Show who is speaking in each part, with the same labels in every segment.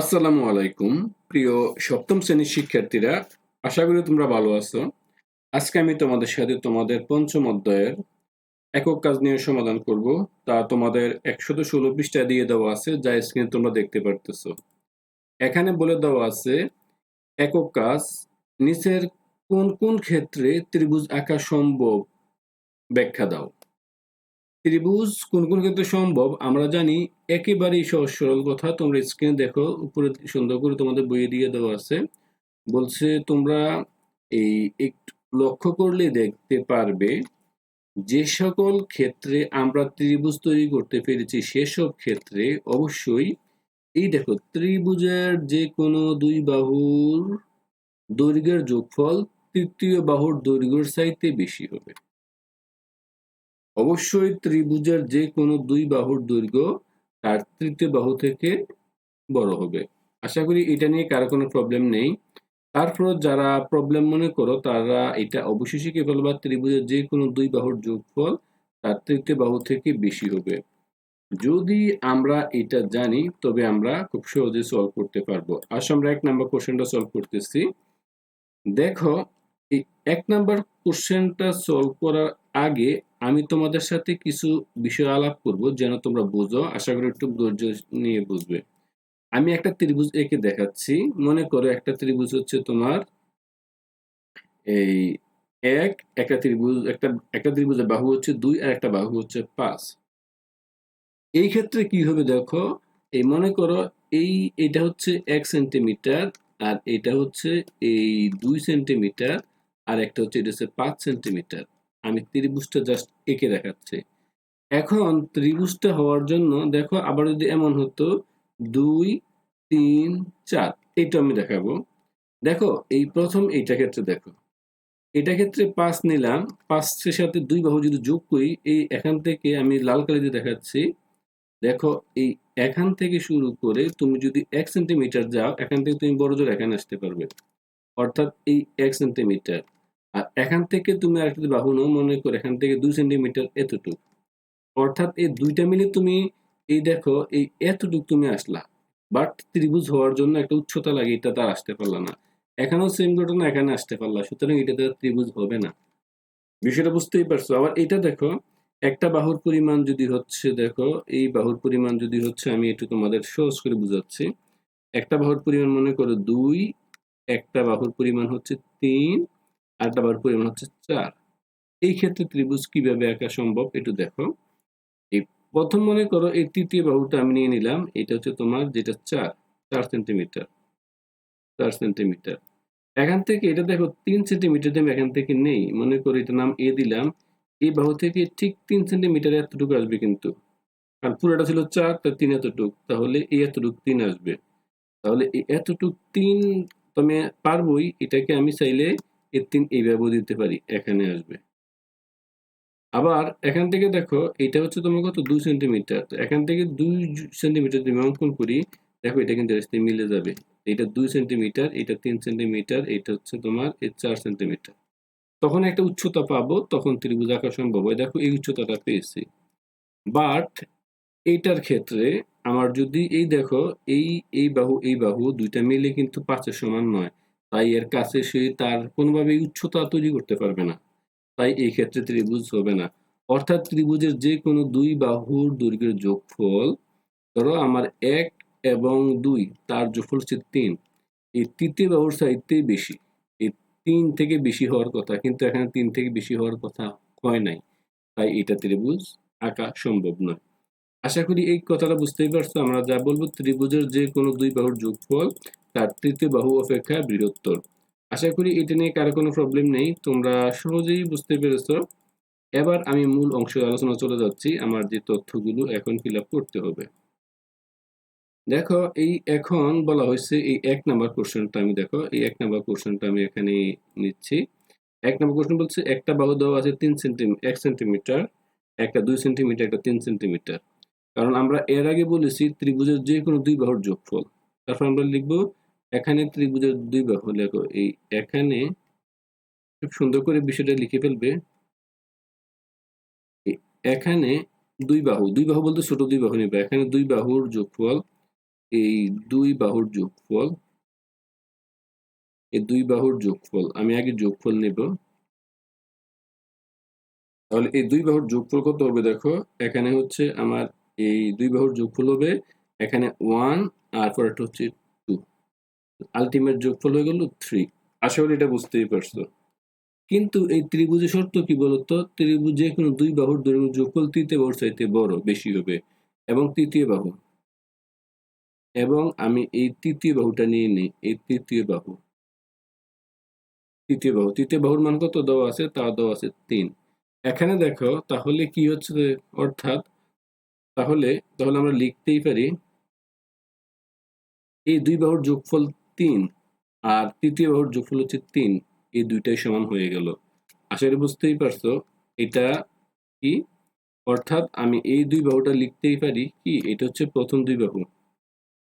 Speaker 1: আসসালামু আলাইকুম, প্রিয় সপ্তম শ্রেণির শিক্ষার্থীরা। আশা করি তোমরা ভালো আছো। আজকে আমি তোমাদের সাথে তোমাদের পঞ্চম অধ্যায়ের একক কাজ নিয়ে সমাধান করব। তা তোমাদের একশত ষোলো পৃষ্ঠা দিয়ে দেওয়া আছে, যা স্ক্রিনে তোমরা দেখতে পারতেছো। এখানে বলে দেওয়া আছে, একক কাজ নিচের কোন কোন ক্ষেত্রে ত্রিভুজ আঁকা সম্ভব? ব্যাখ্যা দাও। ত্রিভুজ কোন কোন ক্ষেত্রে সম্ভব? আমরা জানি একেবারেই সহজ সরল কথা। তোমরা স্ক্রিনে দেখো, উপরে সুন্দর করে তোমাদের বইয়ে দিয়ে দেওয়া আছে। বলছে, তোমরা এই একটু লক্ষ্য করলে দেখতে পারবে, যে সকল ক্ষেত্রে আমরা ত্রিভুজ তৈরি করতে পেরেছি, সেসব ক্ষেত্রে অবশ্যই এই দেখো, ত্রিভুজের যে কোনো দুই বাহুর দৈর্ঘ্যের যোগফল তৃতীয় বাহুর দৈর্ঘ্যের চাইতে বেশি হবে। অবশ্যই ত্রিভুজের যে কোনো দুই বাহুর দৈর্ঘ্য তার তৃতীয় বাহু থেকে বড় হবে। আশা করি এটা নিয়ে কারও কোনো প্রবলেম নেই। তারপর যারা প্রবলেম মনে করো, তারা এটা অবশ্যই শিখে ফেলবা ত্রিভুজের যে কোনো দুই বাহুর যোগফল তার তৃতীয় বাহু থেকে বেশি হবে। যদি আমরা এটা জানি, তবে আমরা খুব সহজে সলভ করতে পারব। আসলে আমরা এক নাম্বার কোশ্চেনটা সলভ করতেছি। দেখো এক নাম্বার কোশ্চেনটা সলভ করার আগে আমি তোমাদের সাথে কিছু বিষয় আলাপ করব যেন তোমরা বুঝো। আশা করি একটু ধৈর্য নিয়ে বুঝবে। আমি একটা ত্রিভুজ এঁকে দেখাচ্ছি। মনে করো একটা ত্রিভুজ হচ্ছে তোমার এই এক, একটা ত্রিভুজ, একটা একটা ত্রিভুজের বাহু হচ্ছে দুই আর একটা বাহু হচ্ছে পাঁচ। এই ক্ষেত্রে কি হবে দেখো, এই মনে করো এই, এটা হচ্ছে এক সেন্টিমিটার আর এটা হচ্ছে এই দুই সেন্টিমিটার আর একটা হচ্ছে এটা হচ্ছে পাঁচ সেন্টিমিটার। আমি ত্রিভুজটা জাস্ট এঁকে দেখাচ্ছি। এখন ত্রিভুজটা হওয়ার জন্য দেখো আবার যদি এমন হতো, দুই, তিন, চার, এইটা আমি দেখাবো। দেখো, এই প্রথম এইটা ক্ষেত্রে দেখো। এটা ক্ষেত্রে পাঁচ নিলাম, পাঁচের সাথে দুই বাহু যদি যোগ করি, এই এখান থেকে আমি লাল কালি দিয়ে দেখাচ্ছি। দেখো, এই এখান থেকে শুরু করে তুমি যদি এক সেন্টিমিটার যাও, এখান থেকে তুমি বড় জোর এখানে আসতে পারবে। অর্থাৎ এই এক সেন্টিমিটার। আর এখান থেকে তুমি আর আরেকটা বাহু নাও, মনে করো এখান থেকে দুই সেন্টিমিটার এতটুকু। অর্থাৎ এই দুইটা মিলে তুমি এই দেখো, এই এতটুকু তুমি আসলা। বাট ত্রিভুজ হওয়ার জন্য একটা উচ্চতা লাগে, এটা তার আসতে পারলা না। এখানেও সেম ঘটনা, এখানে আসতে পারলা। সুতরাং এটাতে ত্রিভুজ হবে না। বিষয়টা বুঝতেই পারছ। আবার এটা দেখো, একটা বাহুর পরিমাণ যদি হচ্ছে দেখো, এই বাহুর পরিমাণ যদি হচ্ছে, আমি একটু তোমাদের সহজ করে বুঝাচ্ছি। একটা বাহুর পরিমাণ মনে করো দুই, একটা বাহুর পরিমাণ হচ্ছে তিন আর পরিমাণ হচ্ছে চার। এই ক্ষেত্রে ত্রিভুজ কীভাবে আঁকা সম্ভব একটু দেখো। এই প্রথম মনে করো এই তৃতীয় বাহুটা আমি নিয়ে নিলাম, এটা হচ্ছে তোমার যেটা চার চার সেন্টিমিটার চার সেন্টিমিটার। এখান থেকে এটা দেখো তিন সেন্টিমিটার আমি এখান থেকে নেই, মনে করো এটা নাম এ দিলাম, এই বাহু থেকে ঠিক তিন সেন্টিমিটার এতটুকু আসবে কিন্তু। আর পুরোটা ছিল চার, তার তিন এতটুক, তাহলে এই এতটুক তিন আসবে। তাহলে এতটুক তিন তুমি পারবই, এটাকে আমি চাইলে এর তিন এইভাবে দিতে পারি, এখানে আসবে। আবার এখান থেকে দেখো এটা হচ্ছে তোমার কত? দুই সেন্টিমিটার। তো এখান থেকে দুই সেন্টিমিটার যদি অঙ্কন করি, দেখো এটা কিন্তু রাস্তায় মিলে যাবে। এটা দুই সেন্টিমিটার এটা তিন সেন্টিমিটার এটা হচ্ছে তোমার এই চার সেন্টিমিটার। তখন একটা উচ্চতা পাবো, তখন ত্রিভুজ আঁকা সম্ভব হয়। দেখো এই উচ্চতাটা পেয়েছি। বাট এইটার ক্ষেত্রে আমার যদি এই দেখো, এই এই বাহু এই বাহু দুইটা মিলে কিন্তু পাঁচের সমান নয়। তাই এর কাছে সে তার কোনোভাবে উচ্চতা তৈরি করতে পারবে না। তাই এই ক্ষেত্রে ত্রিভুজ হবে না। অর্থাৎ ত্রিভুজের যে কোনো দুই বাহুর দৈর্ঘ্যের যোগফল ধরো আমার এক এবং দুই, তার যোগফল হচ্ছে তিন। এই তৃতীয় বাহুর চাইতে বেশি। এই তিন থেকে বেশি হওয়ার কথা, কিন্তু এখানে তিন থেকে বেশি হওয়ার কথা হয় নাই। তাই এটা ত্রিভুজ আঁকা সম্ভব নয়। আশা করি এই কথাটা বুঝতেই পারছ। আমরা যা বলব, ত্রিভুজের যে কোনো দুই বাহুর যোগফল তার তৃতীয় বাহু অপেক্ষা বৃহত্তর। আশা করি এটা নিয়ে কারও কোনো প্রবলেম নেই। তোমরা সহজেই বুঝতে পেরেছ। এবার আমি মূল অংশের আলোচনা চলে যাচ্ছি। আমার যে তথ্যগুলো এখন ফিল করতে হবে। দেখো, এই এখন বলা হয়েছে এই এক নাম্বার কোশ্চেনটা আমি দেখো, এই এক নাম্বার কোশ্চেনটা আমি এখানে নিচ্ছি। এক নাম্বার কোশ্চেন বলছে, একটা বাহু দেওয়া আছে তিন সেন্টিমিটার এক সেন্টিমিটার, একটা দুই সেন্টিমিটার, একটা তিন সেন্টিমিটার। কারণ আমরা এর আগে বলেছি ত্রিভুজের যে কোনো দুই বাহুর যোগফল। তারপর আমরা লিখব এখানে ত্রিভুজের দুই বাহু লেখো এই এখানে খুব সুন্দর করে বিষয়টা লিখে ফেলবে। এখানে দুই বাহু দুই বাহু বলতে ছোট দুই বাহু নেবে এখানে দুই বাহুর যোগফল, এই দুই বাহুর যোগফল, এই দুই বাহুর যোগফল, আমি আগে যোগফল নেব। তাহলে এই দুই বাহুর যোগফল কত হবে, দেখো, এখানে হচ্ছে আমার এই দুই বাহুর যোগফল হবে, এখানে ওয়ান আর পরেরটা হচ্ছে আলটিমেট যোগফল হয়ে গেল থ্রি আশা করি এটা বুঝতেই পারছ। কিন্তু এই ত্রিভুজের শর্ত কি বলতো? ত্রিভুজ যে কোনো দুই বাহুর দৈর্ঘ্য যোগফল তৃতীয় বাহুর চাইতে বড়, বেশি হবে এবং তৃতীয় বাহু। এবং আমি এই তৃতীয় বাহুটা নিয়ে নিই, এই তৃতীয় বাহু। তৃতীয় বাহু, তৃতীয় বাহুর মান কত? দেওয়া আছে, তা দেওয়া আছে তিন। এখানে দেখো, তাহলে কি হচ্ছে অর্থাৎ তাহলে তাহলে আমরা লিখতেই পারি, এই দুই বাহুর যোগফল তিন। আর তৃতীয় বাহুর যোগফল হচ্ছে তিন। এই দুইটাই সমান হয়ে গেল। আশা করি বুঝতেই পারছ, এটা কি? অর্থাৎ আমি এই দুই বাহুটা লিখতেই পারি কি? এটা হচ্ছে প্রথম দুই বাহু।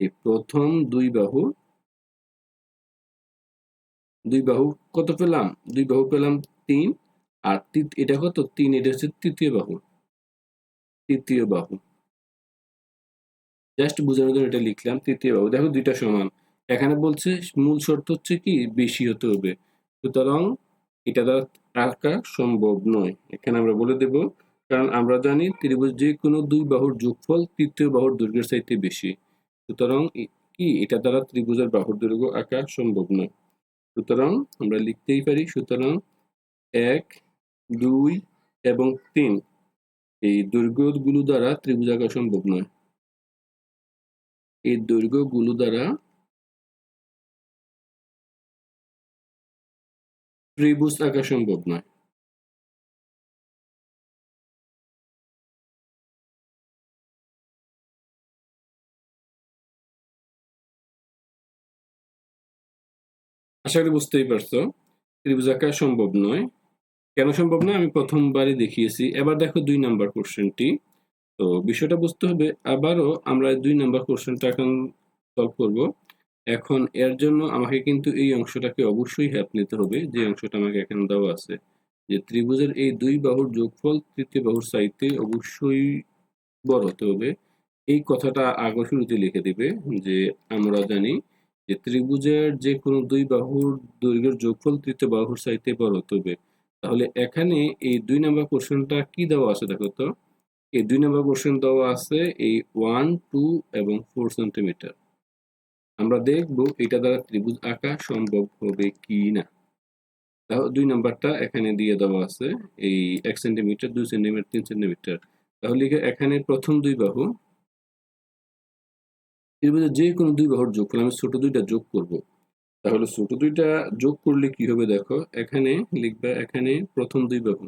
Speaker 1: এই প্রথম দুই বাহু দুই বাহু কত পেলাম? দুই বাহু পেলাম তিন। আর এটা কত? তিন, এটা হচ্ছে তৃতীয় বাহু। তৃতীয় বাহু। জাস্ট বোঝানোর জন্য এটা লিখলাম, তৃতীয় বাহু। দেখো দুইটা সমান। এখানে বলছে, মূল শর্ত হচ্ছে কি? বেশি হতে হবে। সুতরাং এটা দ্বারা আঁকা সম্ভব নয়। এখানে আমরা বলে দেব, কারণ আমরা জানি ত্রিভুজ যে কোনো দুই বাহুর যোগফল তৃতীয় বাহুর দৈর্ঘ্যের চাইতে বেশি। সুতরাং কি? এটা দ্বারা ত্রিভুজের বাহুর দৈর্ঘ্য আঁকা সম্ভব নয়। সুতরাং আমরা লিখতেই পারি, সুতরাং এক, দুই এবং তিন এই দৈর্ঘ্যগুলো দ্বারা ত্রিভুজ আঁকা সম্ভব নয়। এই দৈর্ঘ্যগুলো দ্বারা ত্রিভুজ আঁকা সম্ভব নয়। আশা করি বুঝতেই পারছ, ত্রিভুজ আঁকা সম্ভব নয়। কেন সম্ভব নয়? আমি প্রথমবারই দেখিয়েছি। এবার দেখো দুই নাম্বার কোশ্চেনটি। তো বিষয়টা বুঝতে হবে, আবারও আমরা দুই নাম্বার কোশ্চেনটা এখন সলভ করব। এখন এর জন্য আমাকে কিন্তু এই অংশটাকে অবশ্যই হ্যাপ নিতে হবে। যে অংশটা আমাকে এখানে দেওয়া আছে, যে ত্রিভুজের এই দুই বাহুর যোগফল তৃতীয় বাহুর সাইতে অবশ্যই বড় হতে হবে। এই কথাটা আগে শুরুতে লিখে দিবে, যে আমরা জানি যে ত্রিভুজের যে কোনো দুই বাহুর দৈর্ঘ্যের যোগফল তৃতীয় বাহুর সাইতে বড় হতে হবে। তাহলে এখানে এই দুই নম্বর কোশ্চেনটা কি দেওয়া আছে দেখো তো? এই দুই নম্বর কোশ্চেন দেওয়া আছে এই ওয়ান টু এবং ফোর সেন্টিমিটার আমরা দেখব এটা দ্বারা ত্রিভুজ আঁকা সম্ভব হবে কি না। দুই নাম্বারটা এখানে দিয়ে দেওয়া আছে, এই এক সেন্টিমিটার, দুই সেন্টিমিটার, তিন সেন্টিমিটার। তাহলে এখানে প্রথম দুই বাহু ত্রিভুজের যে কোনো দুই বাহুর যোগ করলে আমি ছোট দুইটা যোগ করব। তাহলে ছোট দুইটা যোগ করলে কি হবে দেখো, এখানে লিখবে এখানে প্রথম দুই বাহু।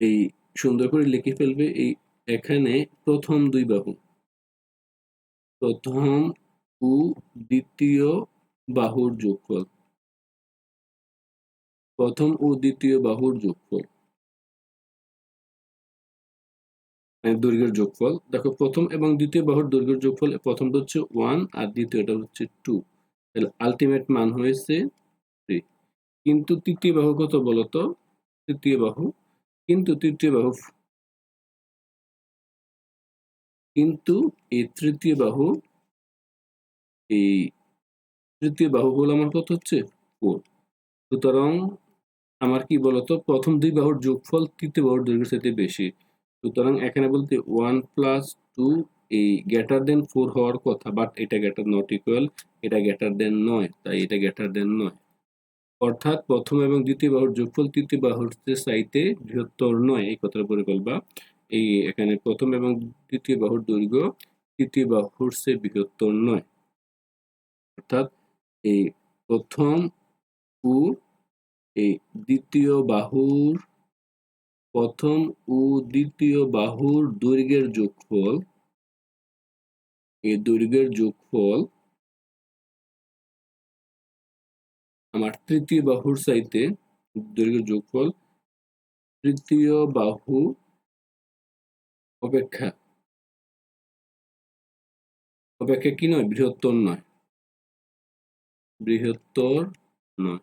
Speaker 1: এই সুন্দর করে লিখে ফেলবে, এই এখানে প্রথম দুই বাহু। প্রথম ও দ্বিতীয় বাহুর যোগফল। প্রথম ও দ্বিতীয় বাহুর যোগফল। মানে দৈর্ঘ্যের যোগফল। দেখো, প্রথম এবং দ্বিতীয় বাহুর দৈর্ঘ্যের যোগফল প্রথমটা হচ্ছে ওয়ান আর দ্বিতীয়টা হচ্ছে টু তাহলে আলটিমেট মান হয়েছে থ্রি কিন্তু তৃতীয় বাহু কত বলতো? তৃতীয় বাহু। কিন্তু তৃতীয় বাহু কিন্তু এই তৃতীয় বাহু, এই তৃতীয় বাহু হলো আমার কত হচ্ছে? ফোর সুতরাং আমার কি বলতো? প্রথম দুই বাহুর যোগফল তৃতীয় বাহুর দৈর্ঘ্যের সাথে বেশি। সুতরাং এখানে বলতে ওয়ান প্লাস টু এই গ্রেটার দেন ফোর হওয়ার কথা বাট এটা গ্যাটার নট ইকুয়াল এটা গ্যাটার দেন নয়, তাই এটা গ্যাটার দেন নয়। অর্থাৎ প্রথম এবং দ্বিতীয় বাহুর যোগফল তৃতীয় বাহুর চাইতে বৃহত্তর নয়, এই কথাটা পরে বলবা। এই এখানে প্রথম এবং দ্বিতীয় বাহুর দৈর্ঘ্য তৃতীয় বাহুর চেয়ে বৃহত্তর নয়। অর্থাৎ এই প্রথম ও এই দ্বিতীয় বাহুর প্রথম ও দ্বিতীয় বাহুর দৈর্ঘ্যের যোগফল, এই দৈর্ঘ্যের যোগফল আমার তৃতীয় বাহুর চাইতে দৈর্ঘ্যের যোগফল তৃতীয় বাহু অপেক্ষা অপেক্ষা কি নয়, বৃহত্তর নয়। বৃহত্তর নয়।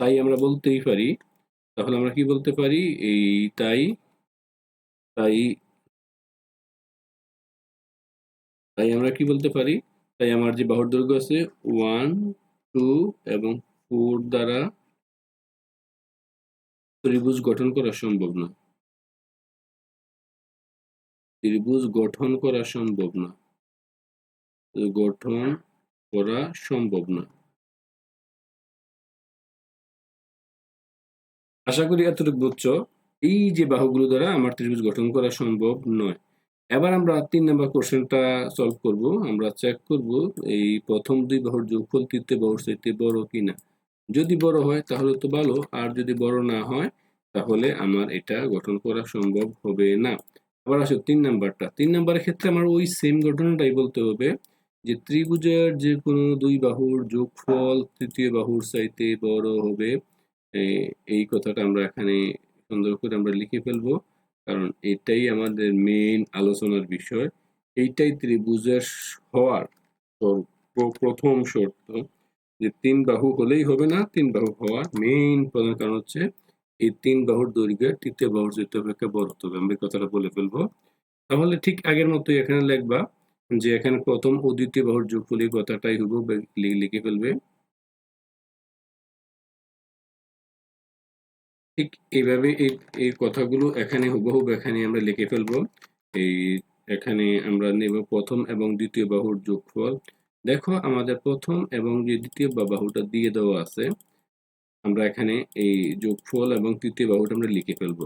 Speaker 1: তাই আমরা বলতেই পারি, তাহলে আমরা কি বলতে পারি? এই তাই তাই তাই আমরা কি বলতে পারি? তাই আমার যে বাহুর দৈর্ঘ্য আছে ওয়ান টু এবং ফোর দ্বারা ত্রিভুজ গঠন করা সম্ভব না ত্রিভুজ গঠন করা সম্ভব না। গঠন করা সম্ভব না। আশা করি এতটুকু বুঝছ। এই যে বাহুগুলো দ্বারা আমার ত্রিভুজ গঠন করা সম্ভব নয়। এবার আমরা তিন নম্বর কোশ্চেনটা সলভ করব। আমরা চেক করব এই প্রথম দুই বাহুর যোগফল তৃতীয় বাহুর চাইতে বড় কিনা। যদি বড় হয় তাহলে তো ভালো, আর যদি বড় না হয় তাহলে আমার এটা গঠন করা সম্ভব হবে না। আবার আসো তিন নাম্বারটা। তিন নাম্বারের ক্ষেত্রে আমার ওই সেম ঘটনাটাই বলতে হবে যে ত্রিভুজের যে কোনো দুই বাহুর যোগফল তৃতীয় বাহুর চাইতে বড় হবে এই কথাটা আমরা এখানে সুন্দর করে আমরা লিখে ফেলব। কারণ এটাই আমাদের মেইন আলোচনার বিষয়। এইটাই ত্রিভুজের হওয়ার প্রথম শর্ত। যে তিন বাহু হলেই হবে না, তিন বাহু হওয়ার মেইন প্রধান কারণ হচ্ছে এই তিন বাহুর দৈর্ঘ্যের তৃতীয় বাহুর যেতে অপেক্ষা বড় হতে হবে আমরা কথাটা বলে ফেলব। তাহলে ঠিক আগের মতোই এখানে লিখবা যে এখানে প্রথম ও দ্বিতীয় বাহুর যোগফল এই কথাটাই হুব লিখে ফেলবে। ঠিক এইভাবে এই এই কথাগুলো এখানে হুবহুব এখানে আমরা লিখে ফেলব। এই এখানে আমরা নেব প্রথম এবং দ্বিতীয় বাহুর যোগফল। দেখো আমাদের প্রথম এবং যে দ্বিতীয় বাহুটা দিয়ে দেওয়া আছে আমরা এখানে এই যোগফল এবং তৃতীয় বাহুটা আমরা লিখে ফেলব।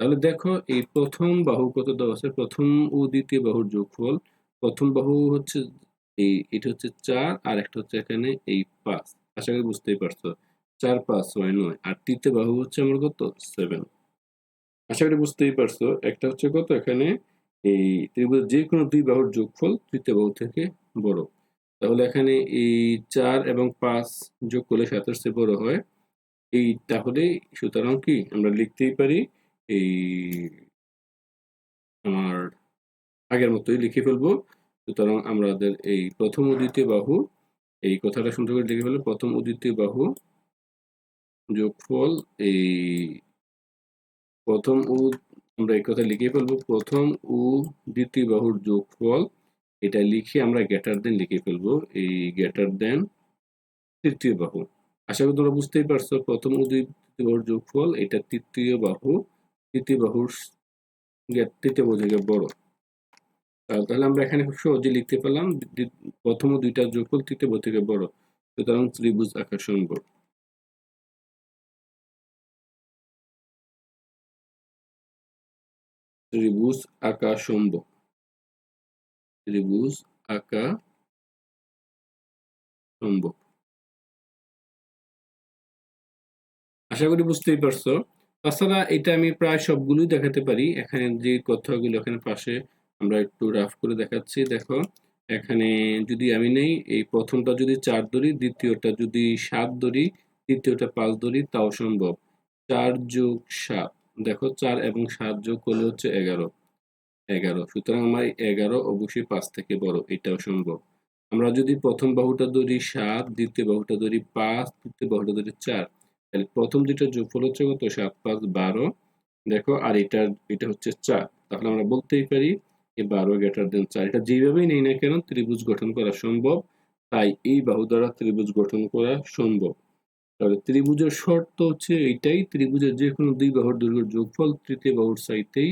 Speaker 1: তাহলে দেখো, এই প্রথম বাহু কত দেওয়া আছে? প্রথম ও দ্বিতীয় বাহুর যোগফল। প্রথম বাহু হচ্ছে এই, এটা হচ্ছে চার, আর একটা হচ্ছে এখানে এই পাঁচ। আশা করি বুঝতেই পারছ। চার, পাঁচ, ছয়, নয়, আর তৃতীয় বাহু হচ্ছে আমার কত? সেভেন। আশা করি বুঝতেই পারছ। একটা হচ্ছে কত? এখানে এই ত্রিভুজ যে কোনো দুই বাহুর যোগফল তৃতীয় বাহু থেকে বড়। তাহলে এখানে এই চার এবং পাঁচ যোগ করলে চেয়ে বড় হয়। এই তাহলে সুতরাং কি আমরা লিখতেই পারি এই আমার আগের মতোই লিখে ফেলব। সুতরাং আমাদের এই প্রথম ও বাহু, এই কথাটা সুন্দর করে লিখে ফেলব। প্রথম ও বাহু যোগফল, এই প্রথম ও আমরা এই কথা লিখে ফেলব। প্রথম ও দ্বিতীয় বাহুর যোগফল, এটা লিখে আমরা গ্যাটার দেন লিখে ফেলব। এই গ্যাটার দেন তৃতীয় বাহু। আশা করি তোমরা বুঝতেই পারছ, প্রথম ও দ্বিতীয় যোগফল এটা তৃতীয় বাহু। তৃতীয় বাহুর তৃতীয় বাহু থেকে বড়। তাহলে আমরা এখানে খুব সহজে লিখতে পেলাম প্রথম দুইটা যোগফল তৃতীয় বাহু থেকে বড়। সুতরাং ত্রিভুজ আকার সম্ভব ত্রিভুজ আঁকা সম্ভব ত্রিভুজ আঁকা সম্ভব আশা করি বুঝতেই পারছ। তাছাড়া এটা আমি প্রায় সবগুলোই দেখাতে পারি। এখানে যে কথাগুলো এখানে পাশে আমরা একটু রাফ করে দেখাচ্ছি। দেখো, এখানে যদি আমি নেই, এই প্রথমটা যদি চার ধরি দ্বিতীয়টা যদি সাত ধরি তৃতীয়টা পাঁচ ধরি তাও সম্ভব। চার যোগ সাত, দেখো চার এবং সাত যোগ করলে হচ্ছে এগারো। এগারো, সুতরাং আমার এগারো অবশ্যই পাঁচ থেকে বড়, এটাও সম্ভব। আমরা যদি প্রথম বাহুটা ধরি সাত, দ্বিতীয় বাহুটা ধরি পাঁচ, তৃতীয় বাহুটা ধরি চার তাহলে প্রথম দুইটা যোগফল হচ্ছে কত? সাত, পাঁচ, বারো। দেখো, আর এটা এটা হচ্ছে চার। তাহলে আমরা বলতেই পারি এই বারো গ্রেটার দেন চার। এটা যেভাবেই নেই না কেন, ত্রিভুজ গঠন করা সম্ভব। তাই এই বাহু দ্বারা ত্রিভুজ গঠন করা সম্ভব। তাহলে ত্রিভুজের শর্ত হচ্ছে এইটাই, ত্রিভুজের যে কোনো দুই বাহুর দৈর্ঘ্যের যোগফল তৃতীয় বাহুর চাইতেই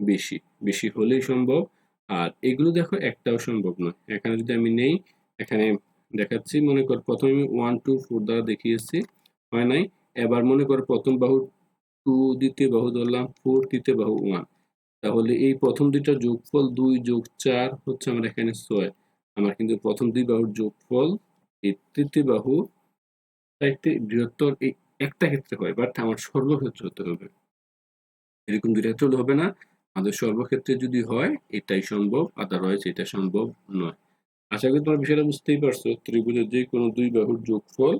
Speaker 1: বেশি। বেশি হলেই সম্ভব। আর এগুলো দেখো, একটাও সম্ভব নয়। এখানে যদি আমি নেই, এখানে দেখাচ্ছি, মনে কর প্রথমে আমি ওয়ান টু ফোর দ্বারা দেখিয়েছি। হয় নাই? এবার মনে করো প্রথম বাহু টু দ্বিতীয় বাহু ধরলাম ফোর তৃতীয় বাহু ওয়ান তাহলে এই প্রথম দুইটা যোগফল দুই যোগ চার হচ্ছে আমার এখানে ছয়। আমার কিন্তু প্রথম দুই বাহুর যোগফল, এই তৃতীয় বাহু একটি বৃহত্তর এই একটা ক্ষেত্রে হয় বাট আমার সর্বক্ষেত্রে হতে হবে। এরকম দুইটা ক্ষেত্রে হবে না। আমাদের সর্বক্ষেত্রে যদি হয়, এটাই সম্ভব আদারওয়াইজ এটা সম্ভব নয়। আশা করি তোমার বিষয়টা বুঝতেই পারছ। ত্রিভুজের যে কোনো দুই বাহুর যোগফল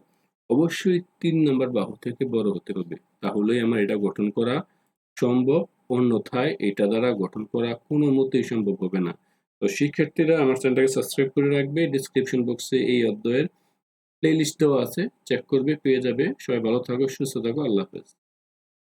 Speaker 1: অবশ্যই তিন নম্বর বাহু থেকে বড় হতে হবে। তাহলেই আমার এটা গঠন করা সম্ভব। অন্যথায় এটা দ্বারা গঠন করা কোনো মতেই সম্ভব হবে না। তো শিক্ষার্থীরা আমার চ্যানেলটাকে সাবস্ক্রাইব করে রাখবে। ডিসক্রিপশন বক্সে এই অধ্যায়ের প্লে লিস্ট দেওয়া আছে। চেক করবে, পেয়ে যাবে। সবাই ভালো থাকো, সুস্থ থাকো। আল্লাহ হাফেজ।